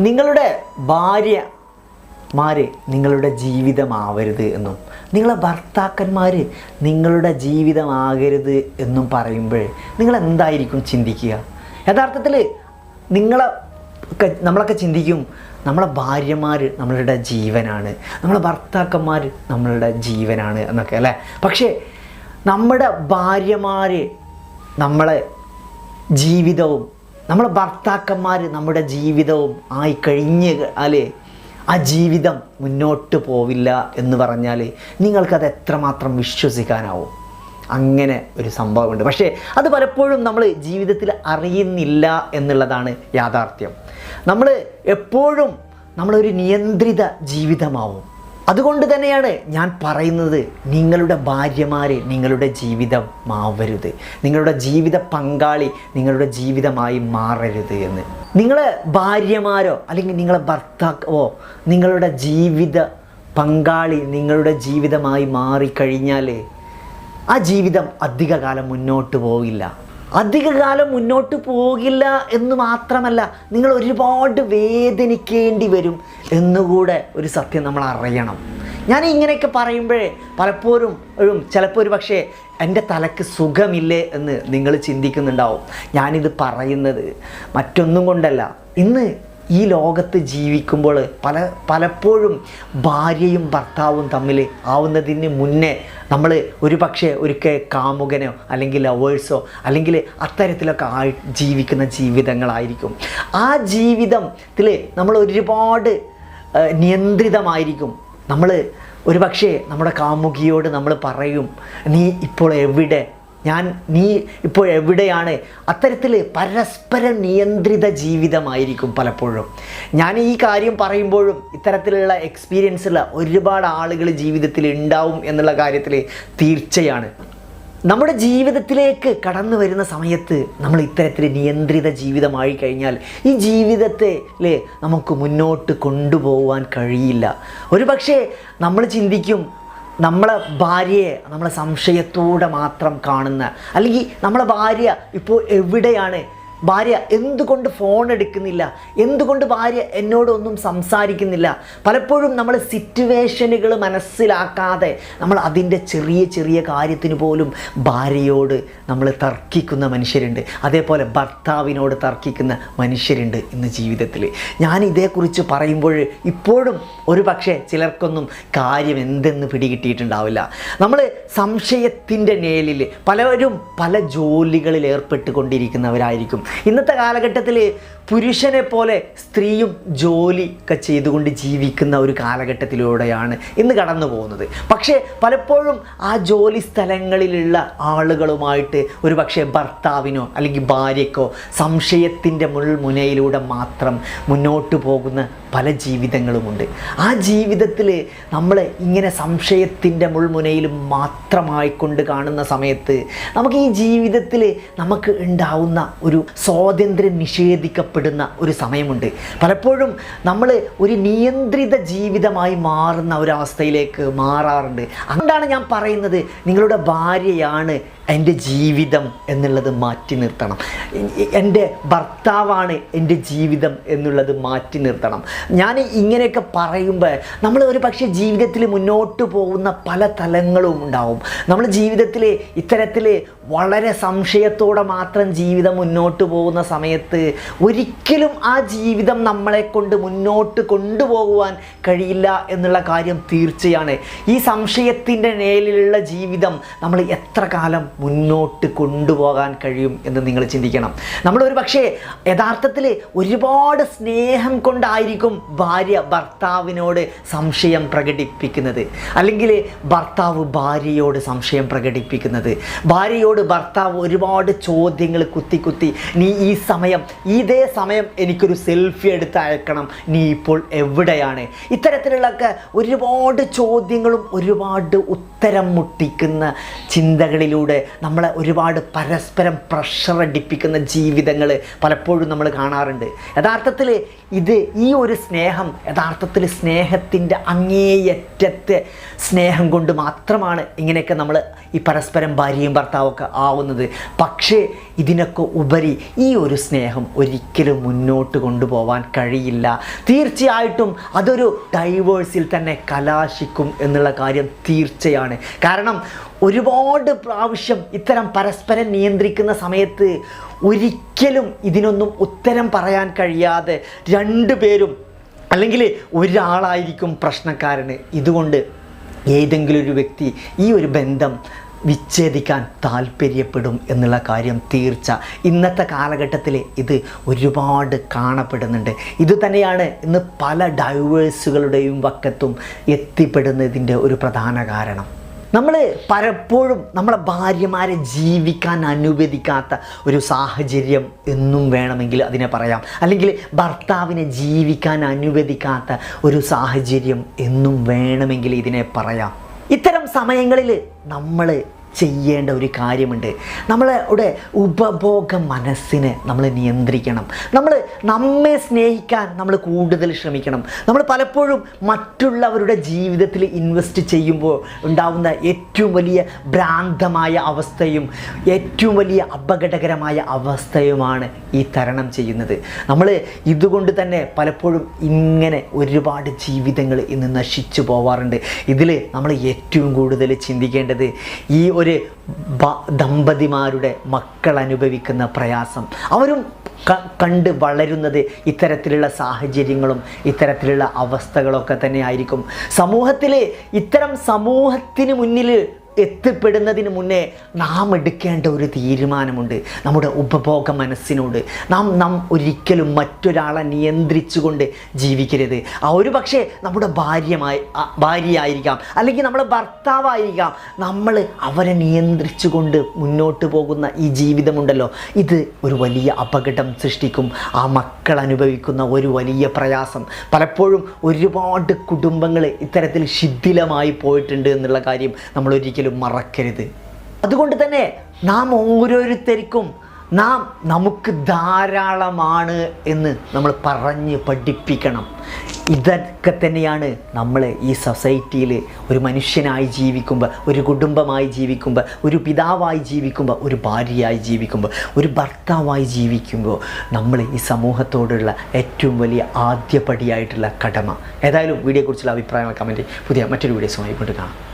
നിങ്ങളുടെ ഭാര്യ മാര് നിങ്ങളുടെ ജീവിതമാവരുത് എന്നും നിങ്ങളെ ഭർത്താക്കന്മാർ നിങ്ങളുടെ ജീവിതമാകരുത് എന്നും പറയുമ്പോൾ നിങ്ങൾ എന്തായിരിക്കും ചിന്തിക്കുക? യഥാർത്ഥത്തിൽ നിങ്ങളെ നമ്മളൊക്കെ ചിന്തിക്കും നമ്മളെ ഭാര്യമാർ നമ്മളുടെ ജീവനാണ് നമ്മളെ ഭർത്താക്കന്മാർ നമ്മളുടെ ജീവനാണ് എന്നൊക്കെ അല്ലേ? പക്ഷേ നമ്മുടെ ഭാര്യമാർ നമ്മളെ ജീവിതവും നമ്മളെ ഭർത്താക്കന്മാർ നമ്മുടെ ജീവിതവും ആയി കഴിഞ്ഞ് അല്ലേ? ആ ജീവിതം മുന്നോട്ട് പോവില്ല എന്ന് പറഞ്ഞാൽ നിങ്ങൾക്കത് എത്രമാത്രം വിശ്വസിക്കാനാവും? അങ്ങനെ ഒരു സംഭവമുണ്ട്. പക്ഷേ അത് പലപ്പോഴും നമ്മൾ ജീവിതത്തിൽ അറിയുന്നില്ല എന്നുള്ളതാണ് യാഥാർത്ഥ്യം. നമ്മൾ എപ്പോഴും നമ്മളൊരു നിയന്ത്രിത ജീവിതമാവും. അതുകൊണ്ട് തന്നെയാണ് ഞാൻ പറയുന്നത് നിങ്ങളുടെ ഭാര്യമാരെ നിങ്ങളുടെ ജീവിതം മാവരുത്. നിങ്ങളുടെ ജീവിത പങ്കാളി നിങ്ങളുടെ ജീവിതമായി മാറരുത് എന്ന്. നിങ്ങളെ ഭാര്യമാരോ അല്ലെങ്കിൽ നിങ്ങളെ ഭർത്താവോ നിങ്ങളുടെ ജീവിത പങ്കാളി നിങ്ങളുടെ ജീവിതമായി മാറിക്കഴിഞ്ഞാൽ ആ ജീവിതം അധികകാലം മുന്നോട്ട് പോകില്ല അധികകാലം മുന്നോട്ട് പോകില്ല എന്ന് മാത്രമല്ല നിങ്ങൾ ഒരുപാട് വേദനിക്കേണ്ടി വരും എന്നുകൂടെ ഒരു സത്യം നമ്മൾ അറിയണം. ഞാൻ ഇങ്ങനെയൊക്കെ പറയുമ്പോഴേ പലപ്പോഴും ചിലപ്പോൾ ഒരു പക്ഷേ എന്റെ തലക്ക് സുഖമില്ലേ എന്ന് നിങ്ങൾ ചിന്തിക്കുന്നുണ്ടാവും. ഞാനിത് പറയുന്നത് മറ്റൊന്നും കൊണ്ടല്ല. ഇന്ന് ഈ ലോകത്ത് ജീവിക്കുമ്പോൾ പല പലപ്പോഴും ഭാര്യയും ഭർത്താവും തമ്മിൽ ആവുന്നതിന് മുന്നേ നമ്മൾ ഒരു പക്ഷേ ഒരിക്കൽ കാമുകനോ അല്ലെങ്കിൽ ലവേഴ്സോ അല്ലെങ്കിൽ അത്തരത്തിലൊക്കെ ആയി ജീവിക്കുന്ന ജീവിതങ്ങളായിരിക്കും. ആ ജീവിതത്തിൽ നമ്മൾ ഒരുപാട് നിയന്ത്രിതമായിരിക്കും. നമ്മൾ ഒരു പക്ഷേ നമ്മുടെ കാമുകിയോട് നമ്മൾ പറയും നീ ഇപ്പോൾ എവിടെ ഞാൻ നീ ഇപ്പോൾ എവിടെയാണ്? അത്തരത്തിൽ പരസ്പര നിയന്ത്രിത ജീവിതമായിരിക്കും പലപ്പോഴും. ഞാൻ ഈ കാര്യം പറയുമ്പോഴും ഇത്തരത്തിലുള്ള എക്സ്പീരിയൻസ് ഉള്ള ഒരുപാട് ആളുകൾ ജീവിതത്തിൽ ഉണ്ടാവും എന്നുള്ള കാര്യത്തിൽ തീർച്ചയാണ്. നമ്മുടെ ജീവിതത്തിലേക്ക് കടന്നു വരുന്ന സമയത്ത് നമ്മൾ ഇത്തരത്തിൽ നിയന്ത്രിത ജീവിതമായി കഴിഞ്ഞാൽ ഈ ജീവിതത്തെ നമുക്ക് മുന്നോട്ട് കൊണ്ടുപോകാൻ കഴിയില്ല. ഒരു നമ്മൾ ചിന്തിക്കും നമ്മളെ ഭാര്യയെ നമ്മളെ സംശയത്തോടെ മാത്രം കാണുന്ന അല്ലെങ്കിൽ നമ്മളെ ഭാര്യ ഇപ്പോൾ എവിടെയാണ് ഭാര്യ എന്തുകൊണ്ട് ഫോൺ എടുക്കുന്നില്ല? എന്തുകൊണ്ട് ഭാര്യ എന്നോടൊന്നും സംസാരിക്കുന്നില്ല? പലപ്പോഴും നമ്മൾ സിറ്റുവേഷനുകൾ മനസ്സിലാക്കാതെ നമ്മൾ അതിന്റെ ചെറിയ ചെറിയ കാര്യത്തിന് പോലും ഭാര്യയോട് നമ്മൾ തർക്കിക്കുന്ന മനുഷ്യരുണ്ട്. അതേപോലെ ഭർത്താവിനോട് തർക്കിക്കുന്ന മനുഷ്യരുണ്ട് ഇന്ന് ജീവിതത്തിൽ ഞാൻ ഇതേക്കുറിച്ച് പറയുമ്പോൾ ഇപ്പോഴും ഒരു പക്ഷേ ചിലർക്കൊന്നും കാര്യം എന്തെന്ന് പിടികിട്ടിയിട്ടുണ്ടാവില്ല. നമ്മൾ സംശയത്തിന്റെ നേലിൽ പലരും പല ജോലികളിൽ ഏർപ്പെട്ടുകൊണ്ടിരിക്കുന്നവരായിരിക്കും. ഇന്നത്തെ കാലഘട്ടത്തിൽ പുരുഷനെ പോലെ സ്ത്രീയും ജോലി ഒക്കെ ചെയ്തുകൊണ്ട് ജീവിക്കുന്ന ഒരു കാലഘട്ടത്തിലൂടെയാണ് ഇന്ന് കടന്നു പോകുന്നത്. പക്ഷേ പലപ്പോഴും ആ ജോലി സ്ഥലങ്ങളിലുള്ള ആളുകളുമായിട്ട് ഒരു പക്ഷേ ഭർത്താവിനോ അല്ലെങ്കിൽ ഭാര്യക്കോ സംശയത്തിന്റെ മുൾമുനയിലൂടെ മാത്രം മുന്നോട്ട് പോകുന്ന പല ജീവിതങ്ങളുമുണ്ട്. ആ ജീവിതത്തിൽ നമ്മൾ ഇങ്ങനെ സംശയത്തിന്റെ മുൾമുനയിൽ മാത്രമായി കാണുന്ന സമയത്ത് നമുക്ക് ഈ ജീവിതത്തിൽ നമുക്ക് ഉണ്ടാവുന്ന ഒരു സ്വാതന്ത്ര്യം നിഷേധിക്കപ്പെടുന്ന ഒരു സമയമുണ്ട്. പലപ്പോഴും നമ്മൾ ഒരു നിയന്ത്രിത ജീവിതമായി മാറുന്ന ഒരവസ്ഥയിലേക്ക് മാറാറുണ്ട്. അതുകൊണ്ടാണ് ഞാൻ പറയുന്നത് നിങ്ങളുടെ ഭാര്യയാണ് എന്റെ ജീവിതം എന്നുള്ളത് മാറ്റി നിർത്തണം. എന്റെ ഭർത്താവാണ് എന്റെ ജീവിതം എന്നുള്ളത് മാറ്റി നിർത്തണം. ഞാൻ ഇങ്ങനെയൊക്കെ പറയുമ്പോൾ നമ്മൾ ഒരു പക്ഷേ ജീവിതത്തിൽ മുന്നോട്ട് പോകുന്ന പല തലങ്ങളും ഉണ്ടാവും. നമ്മൾ ജീവിതത്തിൽ ഇത്തരത്തിൽ വളരെ സംശയത്തോടെ മാത്രം ജീവിതം മുന്നോട്ട് പോകുന്ന സമയത്ത് ഒരിക്കലും ആ ജീവിതം നമ്മളെ കൊണ്ട് മുന്നോട്ട് കൊണ്ടുപോകുവാൻ കഴിയില്ല എന്നുള്ള കാര്യം തീർച്ചയാണ്. ഈ സംശയത്തിന്റെ നേലിലുള്ള ജീവിതം നമ്മൾ എത്ര കാലം മുന്നോട്ട് കൊണ്ടുപോകാൻ കഴിയും എന്ന് നിങ്ങൾ ചിന്തിക്കണം. നമ്മൾ ഒരു പക്ഷേ യഥാർത്ഥത്തിൽ ഒരുപാട് സ്നേഹം കൊണ്ടായിരിക്കും ഭാര്യ ഭർത്താവിനോട് സംശയം പ്രകടിപ്പിക്കുന്നത്. അല്ലെങ്കിൽ ഭർത്താവ് ഭാര്യയോട് സംശയം പ്രകടിപ്പിക്കുന്നത്. ഭാര്യയോട് ഭർത്താവ് ഒരുപാട് ചോദ്യങ്ങൾ കുത്തി കുത്തി നീ ഈ സമയം ഇതേ സമയം എനിക്കൊരു സെൽഫി എടുത്ത് അയക്കണം. നീ ഇപ്പോൾ എവിടെയാണ്? ഇത്തരത്തിലുള്ളൊക്കെ ഒരുപാട് ചോദ്യങ്ങളും ഒരുപാട് ഉത്തരം മുട്ടിക്കുന്ന ചിന്തകളിലൂടെ നമ്മളെ ഒരുപാട് പരസ്പരം പ്രഷർ അടിപ്പിക്കുന്ന ജീവിതങ്ങൾ പലപ്പോഴും നമ്മൾ കാണാറുണ്ട്. യഥാർത്ഥത്തിൽ ഇത് ഈ ഒരു സ്നേഹം യഥാർത്ഥത്തിൽ സ്നേഹത്തിന്റെ അങ്ങേയറ്റത്തെ സ്നേഹം കൊണ്ട് മാത്രമാണ് ഇങ്ങനെയൊക്കെ നമ്മൾ ഈ പരസ്പരം ഭാര്യയും ഭർത്താവൊക്കെ ആവുന്നത്. പക്ഷേ ഇതിനൊക്കെ ഉപരി ഈ ഒരു സ്നേഹം ഒരിക്കലും മുന്നോട്ട് കൊണ്ടുപോകാൻ കഴിയില്ല. തീർച്ചയായിട്ടും അതൊരു ഡൈവേഴ്സിൽ തന്നെ കലാശിക്കും എന്നുള്ള കാര്യം തീർച്ചയാണ്. കാരണം ഒരുപാട് പ്രാവശ്യം ഇത്തരം പരസ്പരം നിയന്ത്രിക്കുന്ന സമയത്ത് ഒരിക്കലും ഇതിനൊന്നും ഉത്തരം പറയാൻ കഴിയാതെ രണ്ടുപേരും അല്ലെങ്കിൽ ഒരാളായിരിക്കും പ്രശ്നക്കാരന്. ഇതുകൊണ്ട് ഏതെങ്കിലും ഒരു വ്യക്തി ഈ ഒരു ബന്ധം വിച്ഛേദിക്കാൻ താല്പര്യപ്പെടും എന്നുള്ള കാര്യം തീർച്ച. ഇന്നത്തെ കാലഘട്ടത്തിൽ ഇത് ഒരുപാട് കാണപ്പെടുന്നുണ്ട്. ഇത് തന്നെയാണ് ഇന്ന് പല ഡൈവേഴ്സുകളുടെയും വക്കത്തും എത്തിപ്പെടുന്നതിന്റെ ഒരു പ്രധാന കാരണം. നമ്മൾ പലപ്പോഴും നമ്മളെ ഭാര്യമാരെ ജീവിക്കാൻ അനുവദിക്കാത്ത ഒരു സാഹചര്യം എന്നും വേണമെങ്കിൽ അതിനെ പറയാം. അല്ലെങ്കിൽ ഭർത്താവിനെ ജീവിക്കാൻ അനുവദിക്കാത്ത ഒരു സാഹചര്യം എന്നും വേണമെങ്കിൽ ഇതിനെ പറയാം. ഇത്തരം സമയങ്ങളിൽ നമ്മൾ ചെയ്യേണ്ട ഒരു കാര്യമുണ്ട്. നമ്മളുടെ ഉപഭോഗ മനസ്സിനെ നമ്മൾ നിയന്ത്രിക്കണം. നമ്മൾ നമ്മെ സ്നേഹിക്കാൻ നമ്മൾ കൂടുതൽ ശ്രമിക്കണം. നമ്മൾ പലപ്പോഴും മറ്റുള്ളവരുടെ ജീവിതത്തിൽ ഇൻവെസ്റ്റ് ചെയ്യുമ്പോൾ ഉണ്ടാവുന്ന ഏറ്റവും വലിയ ഭ്രാന്തമായ അവസ്ഥയും ഏറ്റവും വലിയ അപകടകരമായ അവസ്ഥയുമാണ് ഈ തരണം ചെയ്യുന്നത്. നമ്മൾ ഇതുകൊണ്ട് തന്നെ പലപ്പോഴും ഇങ്ങനെ ഒരുപാട് ജീവിതങ്ങൾ ഇന്ന് നശിച്ചു പോവാറുണ്ട്. ഇതിൽ നമ്മൾ ഏറ്റവും കൂടുതൽ ചിന്തിക്കേണ്ടത് ഈ ഒരു ബ- ദമ്പതിമാരുടെ മക്കൾ അനുഭവിക്കുന്ന പ്രയാസം. അവരും കണ്ട് വളരുന്നത് ഇത്തരത്തിലുള്ള സാഹചര്യങ്ങളും ഇത്തരത്തിലുള്ള അവസ്ഥകളൊക്കെ തന്നെ ആയിരിക്കും സമൂഹത്തിൽ ഇത്തരം സമൂഹത്തിന് മുന്നിൽ എത്തിപ്പെടുന്നതിന് മുന്നേ നാം എടുക്കേണ്ട ഒരു തീരുമാനമുണ്ട്. നമ്മുടെ ഉപഭോഗ മനസ്സിനോട്. നാം നാം ഒരിക്കലും മറ്റൊരാളെ നിയന്ത്രിച്ചുകൊണ്ട് ജീവിക്കരുത്. ആ ഒരു പക്ഷേ നമ്മുടെ ഭാര്യമായി ഭാര്യയായിരിക്കാം. അല്ലെങ്കിൽ നമ്മുടെ ഭർത്താവായിരിക്കാം. നമ്മൾ അവരെ നിയന്ത്രിച്ചുകൊണ്ട് മുന്നോട്ട് പോകുന്ന ഈ ജീവിതമുണ്ടല്ലോ. ഇത് ഒരു വലിയ അപകടം സൃഷ്ടിക്കും. ആ മക്കൾ അനുഭവിക്കുന്ന ഒരു വലിയ പ്രയാസം. പലപ്പോഴും ഒരുപാട് കുടുംബങ്ങൾ ഇത്തരത്തിൽ ശിഥിലമായി പോയിട്ടുണ്ട് എന്നുള്ള കാര്യം നമ്മൾ ഒരിക്കലും മറക്കരുത്. അതുകൊണ്ട് തന്നെ നാം ഓരോരുത്തർക്കും നാം നമുക്ക് ധാരാളമാണ് എന്ന് നമ്മൾ പറഞ്ഞ് പഠിപ്പിക്കണം. ഇതൊക്കെ തന്നെയാണ് നമ്മൾ ഈ സൊസൈറ്റിയിൽ ഒരു മനുഷ്യനായി ജീവിക്കുമ്പോൾ ഒരു കുടുംബമായി ജീവിക്കുമ്പോൾ ഒരു പിതാവായി ജീവിക്കുമ്പോൾ ഒരു ഭാര്യയായി ജീവിക്കുമ്പോൾ ഒരു ഭർത്താവായി ജീവിക്കുമ്പോൾ നമ്മൾ ഈ സമൂഹത്തോടുള്ള ഏറ്റവും വലിയ ആദ്യപടിയായിട്ടുള്ള കടമ. ഏതായാലും വീഡിയോയെക്കുറിച്ചുള്ള അഭിപ്രായങ്ങൾ കമന്റ് പുതിയ മറ്റൊരു വീഡിയോസുമായി കൊണ്ട് കാണാം.